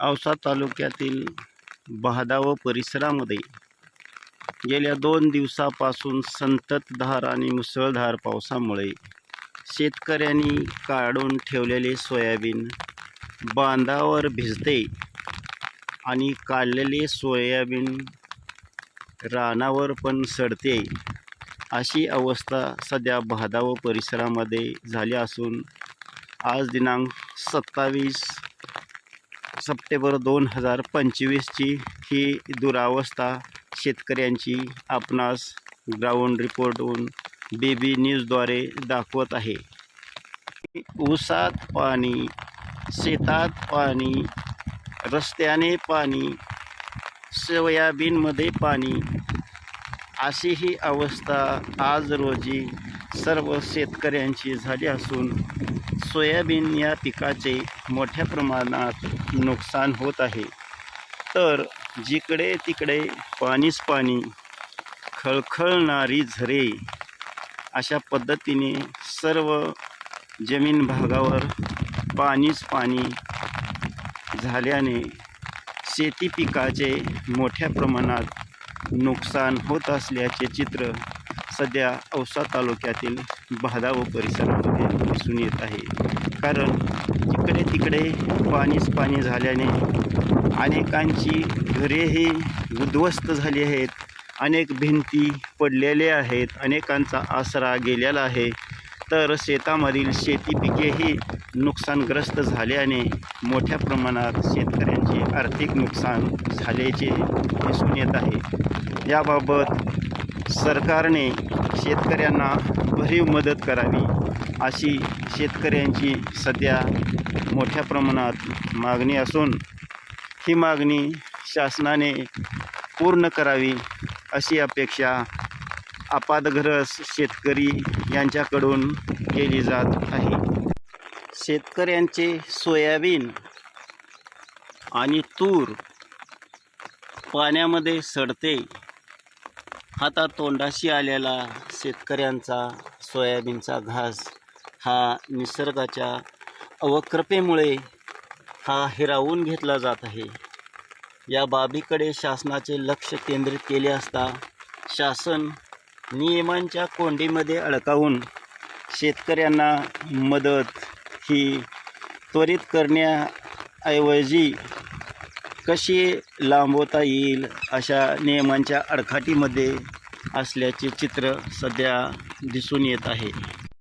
औसा तालुक्यातील बहादा व परिसरामध्ये गेल्या दोन दिवसापासून संततधार आणि मुसळधार पावसामुळे शेतकऱ्यांनी काढून ठेवलेले सोयाबीन बांधावर भिजते आणि काढलेले सोयाबीन रानावर पण सडते अशी अवस्था सध्या बहादा व परिसरामध्ये झाली असून आज दिनांक सत्तावीस सप्टेंबर दोन हजार पंचवीसची ही दुरावस्था शेतकऱ्यांची आपणास ग्राउंड रिपोर्टहून बी बी न्यूजद्वारे दाखवत आहे. ऊसात पाणी शेतात पाणी रस्त्याने पाणी सोयाबीनमध्ये पाणी अशी ही अवस्था आज रोजी सर्व शेतकऱ्यांची झाली असून सोयाबीन या पिकाचे मोठ्या प्रमाणात नुकसान होत आहे. तर जिकडे तिकडे पाणीच पाणी खळखळणारी झरे अशा पद्धतीने सर्व जमीन भागावर पाणीच पाणी झाल्याने शेती पिकाचे मोठ्या प्रमाणात नुकसान होत असल्याचे चित्र सध्या औसा तालुक्यातील बहादा व परिसरामध्ये दिसून येत आहे. कारण इकडे तिकडे पाणीच पाणी झाल्याने अनेकांची घरेही उद्ध्वस्त झाली आहेत. अनेक भिंती पडलेल्या आहेत. अनेकांचा आसरा गेलेला आहे. तर शेतामधील शेती पिकेही नुकसानग्रस्त झाल्याने मोठ्या प्रमाणात शेतकऱ्यांचे आर्थिक नुकसान झाल्याचे दिसून येत आहे. याबाबत सरकारने शेतकऱ्यांना भरीव मदत करावी अशी शेतकऱ्यांची सध्या मोठ्या प्रमाणात मागणी असून ही मागणी शासनाने पूर्ण करावी अशी अपेक्षा आपातग्रस्त शेतकरी यांच्याकडून केली जात आहे. शेतकऱ्यांचे सोयाबीन आणि तूर पाण्यामध्ये सडते आता तोंडाशी आलेला शेतकऱ्यांचा सोयाबीनचा घास हा निसर्गाच्या अवकृपेमुळे हा हिरावून घेतला जात आहे. या बाबीकडे शासनाचे लक्ष केंद्रित केले असता शासन नियमांच्या कोंडीमध्ये अडकावून शेतकऱ्यांना मदत ही त्वरित करण्याऐवजी कशी लांबवता येईल अशा नियमांच्या अडखाटीमध्ये असल्याचे चित्र सध्या दिसून येत आहे.